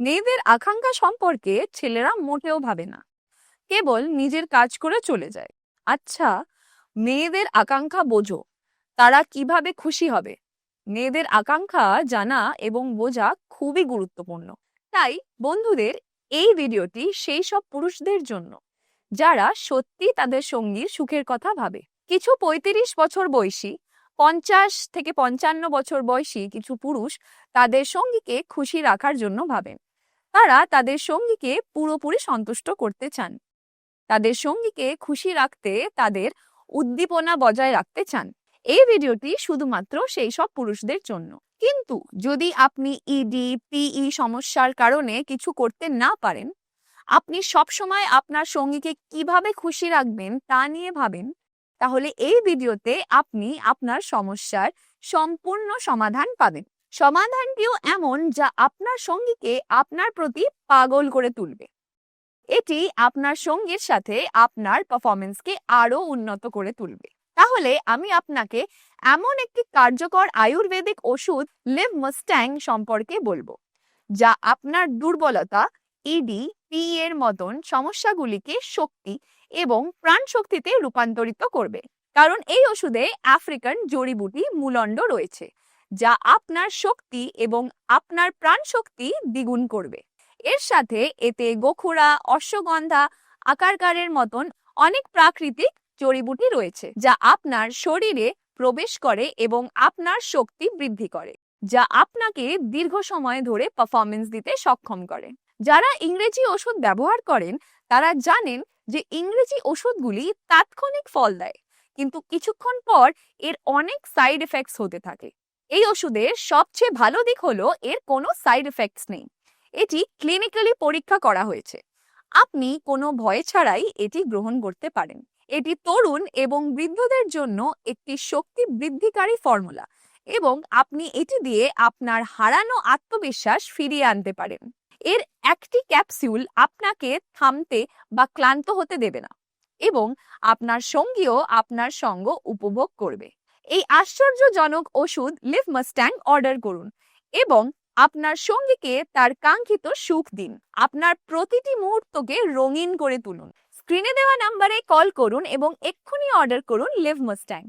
মেয়েদের আকাঙ্ক্ষা সম্পর্কে ছেলেরা মোটেও ভাবে না। কেবল নিজের কাজ করে চলে যায়। আচ্ছা মেয়েদের আকাঙ্ক্ষা বোঝো। তারা কীভাবে খুশি হবে? মেয়েদের আকাঙ্ক্ষা জানা এবং বোঝা খুবই গুরুত্বপূর্ণ। তাই বন্ধুদের এই ভিডিওটি সেই সব পুরুষদের জন্য, যারা সত্যি তাদের সঙ্গীর সুখের কথা ভাবে। কিছু পঁয়ত্রিশ বছর বয়সী, পঞ্চাশ থেকে পঞ্চান্ন বছর বয়সী কিছু পুরুষ তাদের সঙ্গীকে খুশি রাখার জন্য ভাবেন। তারা তাদের সঙ্গীকে পুরোপুরি সন্তুষ্ট করতে চান। তাদের সঙ্গীকে খুশি রাখতে, তাদের উদ্দীপনা বজায় রাখতে চান। এই ভিডিওটি শুধুমাত্র সেই সব পুরুষদের জন্য। কিন্তু যদি আপনি ইডি পিই সমস্যার কারণে কিছু করতে না পারেন, আপনি সবসময় আপনার সঙ্গীকে কীভাবে খুশি রাখবেন তা নিয়ে ভাবেন, তাহলে এই ভিডিওতে আপনি আপনার সমস্যার সম্পূর্ণ সমাধান পাবেন। সমাধানটিও এমন যা আপনার সঙ্গীকে আপনার প্রতি পাগল করে তুলবে। এটি আপনার সঙ্গীর সাথে আপনার পারফরমেন্সকে আরও উন্নত করে তুলবে। তাহলে আমি আপনাকে এমন একটি কার্যকর আয়ুর্বেদিক ওষুধ লিভ মাস্ট্যাং সম্পর্কে বলব, যা আপনার দুর্বলতা ইডি পি এর মতন সমস্যাগুলিকে শক্তি এবং প্রাণ শক্তিতে রূপান্তরিত করবে। কারণ এই ওষুধে আফ্রিকান জড়িবুটি মূলণ্ড রয়েছে। যা আপনার শক্তি এবং আপনার প্রাণ শক্তি দ্বিগুণ করবে। এর সাথে এতে গোখুরা, অশ্বগন্ধা আকারকারের মতন অনেক প্রাকৃতিক জড়িবুটি রয়েছে, যা আপনার শরীরে প্রবেশ করে এবং আপনার শক্তি বৃদ্ধি করে, যা আপনাকে দীর্ঘ সময় ধরে পারফরমেন্স দিতে সক্ষম করে। যারা ইংরেজি ওষুধ ব্যবহার করেন, তারা জানেন যে ইংরেজি ওষুধগুলি তাৎক্ষণিক ফল দেয়, কিন্তু কিছুক্ষণ পর এর অনেক সাইড এফেক্টস হতে থাকে। এই ওষুধের সবচেয়ে ভালো দিক হলো এর কোনো সাইড এফেক্টস নেই। এটি ক্লিনিক্যালি পরীক্ষা করা হয়েছে। আপনি কোনো ভয় ছাড়াই এটি গ্রহণ করতে পারেন। এটি তরুণ এবং বৃদ্ধদের জন্য একটি শক্তি বৃদ্ধিকারী ফর্মুলা এবং আপনি এটি দিয়ে আপনার হারানো আত্মবিশ্বাস ফিরিয়ে আনতে পারেন। এর একটি ক্যাপসিউল আপনাকে থামতে বা ক্লান্ত হতে দেবে না এবং আপনার সঙ্গীও আপনার সঙ্গ উপভোগ করবে। এই আশ্চর্যজনক ওষুধ লিভ মাস্ট্যাং অর্ডার করুন এবং আপনার সঙ্গীকে তার কাঙ্ক্ষিত সুখ দিন। আপনার প্রতিটি মুহূর্তকে রঙিন করে তুলুন। স্ক্রিনে দেওয়া নাম্বারে কল করুন এবং এক্ষুনি অর্ডার করুন লিভ মাস্ট্যাং